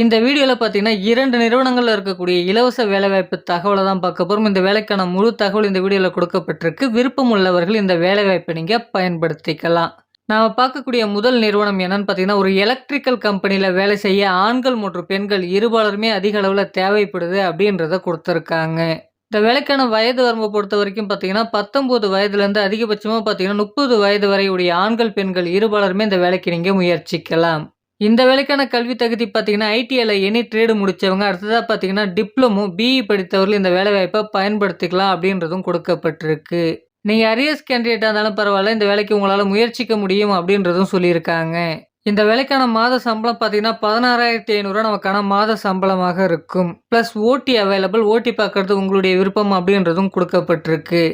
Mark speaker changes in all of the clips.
Speaker 1: இந்த வீடியோவில் பார்த்தீங்கன்னா இரண்டு நிறுவனங்களில் இருக்கக்கூடிய இலவச வேலைவாய்ப்பு தகவலை தான் பார்க்க போகிறோம் இந்த வேலைக்கான முழு தகவல் இந்த வீடியோவில் கொடுக்கப்பட்டிருக்கு. விருப்பம் உள்ளவர்கள் இந்த வேலைவாய்ப்பை நீங்கள் பயன்படுத்திக்கலாம். நாம் பார்க்கக்கூடிய முதல் நிறுவனம் என்னன்னு பார்த்தீங்கன்னா ஒரு எலக்ட்ரிக்கல் கம்பெனியில் வேலை செய்ய ஆண்கள் மற்றும் பெண்கள் இருபாலருமே அதிக அளவில் தேவைப்படுது அப்படின்றத கொடுத்துருக்காங்க. இந்த வேலைக்கான வயது வரம்பை பொறுத்த வரைக்கும் பார்த்தீங்கன்னா பத்தொம்போது வயதுலேருந்து அதிகபட்சமாக பார்த்தீங்கன்னா முப்பது வயது வரை உடைய ஆண்கள் பெண்கள் இருபாலருமே இந்த வேலைக்கு நீங்கள் முயற்சிக்கலாம். இந்த வேலைக்கான கல்வி தகுதி பார்த்தீங்கன்னா ஐடிஐல எனி ட்ரேடு முடிச்சவங்க அடுத்ததாக பார்த்தீங்கன்னா டிப்ளமோ பிஇ படித்தவர்கள் இந்த வேலைவாய்ப்பை பயன்படுத்திக்கலாம் அப்படின்றதும் கொடுக்கப்பட்டிருக்கு. நீங்கள் அரியர்ஸ் கேண்டிடேட்டாக இருந்தாலும் பரவாயில்ல இந்த வேலைக்கு உங்களால் முயற்சிக்க முடியும் அப்படின்றதும் சொல்லியிருக்காங்க. இந்த வேலைக்கான மாத சம்பளம் பார்த்தீங்கன்னா பதினாறாயிரத்தி ஐநூறுரூவா நமக்கான மாத சம்பளமாக இருக்கும். ப்ளஸ் ஓடி அவைலபிள் ஓடி பார்க்கறது உங்களுடைய விருப்பம் அப்படின்றதும் கொடுக்கப்பட்டிருக்கு.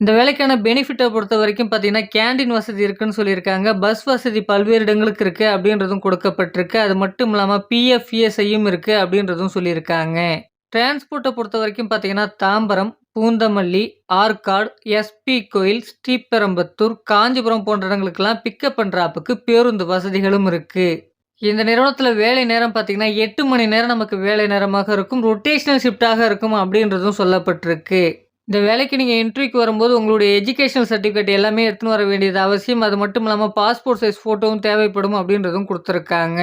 Speaker 1: இந்த வேலைக்கான பெனிஃபிட்டை பொறுத்த வரைக்கும் பார்த்தீங்கன்னா கேண்டீன் வசதி இருக்குன்னு சொல்லியிருக்காங்க. பஸ் வசதி பல்வேறு இடங்களுக்கு இருக்குது அப்படின்றதும் கொடுக்கப்பட்டிருக்கு. அது மட்டும் இல்லாமல் பிஎஃப்இஎஸ்ஐயும் இருக்குது அப்படின்றதும் சொல்லியிருக்காங்க. டிரான்ஸ்போர்ட்டை பொறுத்த வரைக்கும் பார்த்தீங்கன்னா தாம்பரம் பூந்தமல்லி ஆற்காடு எஸ்பி கோயில் ஸ்ரீபெரம்பத்தூர் காஞ்சிபுரம் போன்ற இடங்களுக்கெல்லாம் பிக்கப் பண்ணுறாப்புக்கு பேருந்து வசதிகளும் இருக்குது இந்த நிறுவனத்தில் வேலை நேரம் பார்த்தீங்கன்னா எட்டு மணி நேரம் நமக்கு வேலை நேரமாக இருக்கும். ரொட்டேஷனல் ஷிஃப்டாக இருக்கும் அப்படின்றதும் சொல்லப்பட்டிருக்கு. இந்த வேலைக்கு நீங்கள் இன்டர்வியூக்கு வரும்போது உங்களுடைய எஜுகேஷனல் சர்டிஃபிகேட் எல்லாமே எடுத்துன்னு வர வேண்டியது அவசியம். அது மட்டும் இல்லாமல் பாஸ்போர்ட் சைஸ் ஃபோட்டோவும் தேவைப்படும் அப்படின்றதும் கொடுத்துருக்காங்க.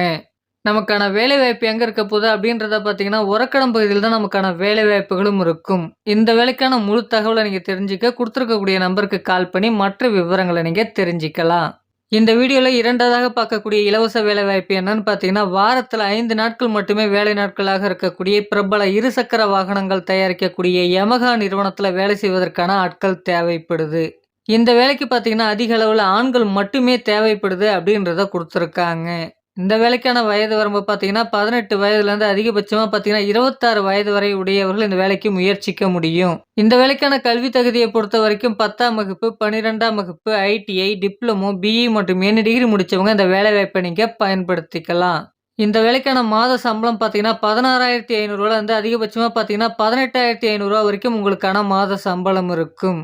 Speaker 1: நமக்கான வேலைவாய்ப்பு எங்கே இருக்க போகுது அப்படின்றத பார்த்தீங்கன்னா உரக்கடம் பகுதியில் தான் நமக்கான வேலைவாய்ப்புகளும் இருக்கும். இந்த வேலைக்கான முழு தகவலை நீங்கள் தெரிஞ்சுக்க கொடுத்துருக்கக்கூடிய நம்பருக்கு கால் பண்ணி மற்ற விவரங்களை நீங்கள் தெரிஞ்சுக்கலாம். இந்த வீடியோவில் இரண்டாவதாக பார்க்கக்கூடிய இலவச வேலைவாய்ப்பு என்னன்னு பார்த்தீங்கன்னா வாரத்தில் ஐந்து நாட்கள் மட்டுமே வேலை நாட்களாக இருக்கக்கூடிய பிரபல இருசக்கர வாகனங்கள் தயாரிக்கக்கூடிய யமகா நிறுவனத்தில் வேலை செய்வதற்கான ஆட்கள் தேவைப்படுது. இந்த வேலைக்கு பார்த்தீங்கன்னா அதிக அளவில் ஆண்கள் மட்டுமே தேவைப்படுது அப்படின்றத கொடுத்துருக்காங்க. இந்த வேலைக்கான வயது வரம்பு பார்த்தீங்கன்னா பதினெட்டு வயதுலேருந்து அதிகபட்சமாக பார்த்தீங்கன்னா இருபத்தாறு வயது வரை உடையவர்கள் இந்த வேலைக்கு முயற்சிக்க முடியும். இந்த வேலைக்கான கல்வி தகுதியை பொறுத்த வரைக்கும் பத்தாம் வகுப்பு பன்னிரெண்டாம் வகுப்பு ஐடிஐ டிப்ளமோ பிஇ மற்றும் என்ன டிகிரி முடித்தவங்க இந்த வேலைவாய்ப்பை நீங்கள் பயன்படுத்திக்கலாம். இந்த வேலைக்கான மாத சம்பளம் பார்த்தீங்கன்னா பதினாறாயிரத்தி ஐநூறுரூவாலேருந்து அதிகபட்சமாக பார்த்தீங்கன்னா பதினெட்டாயிரத்தி ஐநூறுரூவா வரைக்கும் உங்களுக்கான மாத சம்பளம் இருக்கும்.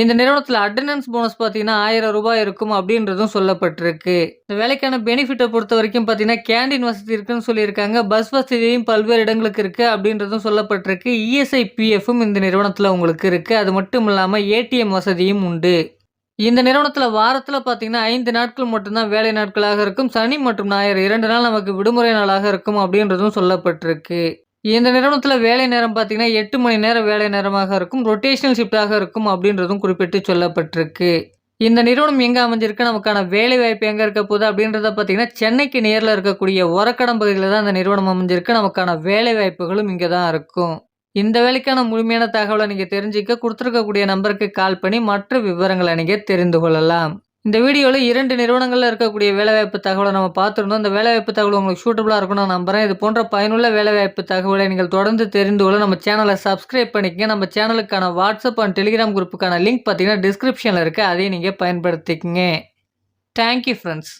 Speaker 1: இந்த நிறுவனத்தில் அட்டண்டன்ஸ் போனஸ் பார்த்தீங்கன்னா ஆயிரம் ரூபாய் இருக்கும் அப்படின்றதும் சொல்லப்பட்டிருக்கு. இந்த வேலைக்கான பெனிஃபிட்டை பொறுத்த வரைக்கும் பார்த்தீங்கன்னா கேண்டீன் வசதி இருக்குன்னு சொல்லியிருக்காங்க. பஸ் வசதியும் பல்வேறு இடங்களுக்கு இருக்குது அப்படின்றதும் சொல்லப்பட்டிருக்கு. இஎஸ்ஐ பிஎஃப்பும் இந்த நிறுவனத்தில் உங்களுக்கு இருக்குது அது மட்டும் இல்லாமல் ஏடிஎம் வசதியும் உண்டு. இந்த நிறுவனத்தில் வாரத்தில் பார்த்தீங்கன்னா ஐந்து நாட்கள் மட்டும்தான் வேலை நாட்களாக இருக்கும். சனி மற்றும் ஞாயிறு இரண்டு நாள் நமக்கு விடுமுறை நாளாக இருக்கும் அப்படின்றதும் சொல்லப்பட்டிருக்கு. இந்த நிறுவனத்தில் வேலை நேரம் பார்த்தீங்கன்னா எட்டு மணி நேரம் வேலை நேரமாக இருக்கும் ரொட்டேஷனல் ஷிஃப்டாக இருக்கும் அப்படின்றதும் குறிப்பிட்டு சொல்லப்பட்டிருக்கு. இந்த நிறுவனம் எங்கே அமைஞ்சிருக்கு நமக்கான வேலை வாய்ப்பு எங்கே இருக்க போகுது அப்படின்றத பார்த்தீங்கன்னா சென்னைக்கு நேரில் இருக்கக்கூடிய உரக்கடம் பகுதியில் தான் இந்த நிறுவனம் அமைஞ்சிருக்கு. நமக்கான வேலை வாய்ப்புகளும் இங்கே தான் இருக்கும். இந்த வேலைக்கான முழுமையான தகவலை நீங்கள் தெரிஞ்சுக்க கொடுத்துருக்கக்கூடிய நம்பருக்கு கால் பண்ணி மற்ற விவரங்களை நீங்கள் தெரிந்து கொள்ளலாம். இந்த வீடியோவில் இரண்டு நிறுவனங்களில் இருக்கக்கூடிய வேலைவாய்ப்பு தகவலை நம்ம பார்த்துருந்தோம். இந்த வேலைவாய்ப்பு தகவல் உங்களுக்கு சூட்டபுளாக இருக்கும்னு நான் நம்புறேன். இது போன்ற பயனுள்ள வேலைவாய்ப்பு தகவலை நீங்கள் தொடர்ந்து தெரிந்து கொள்ள நம்ம சேனலை சப்ஸ்கிரைப் பண்ணிக்கங்க. நம்ம சேனலுக்கான வாட்ஸ்அப் அண்ட் டெலிகிராம் குரூப்புக்கான லிங்க் பார்த்தீங்கன்னா டிஸ்கிரிப்ஷனில் இருக்குது அதையும் நீங்கள் பயன்படுத்திக்கங்க. Thank you friends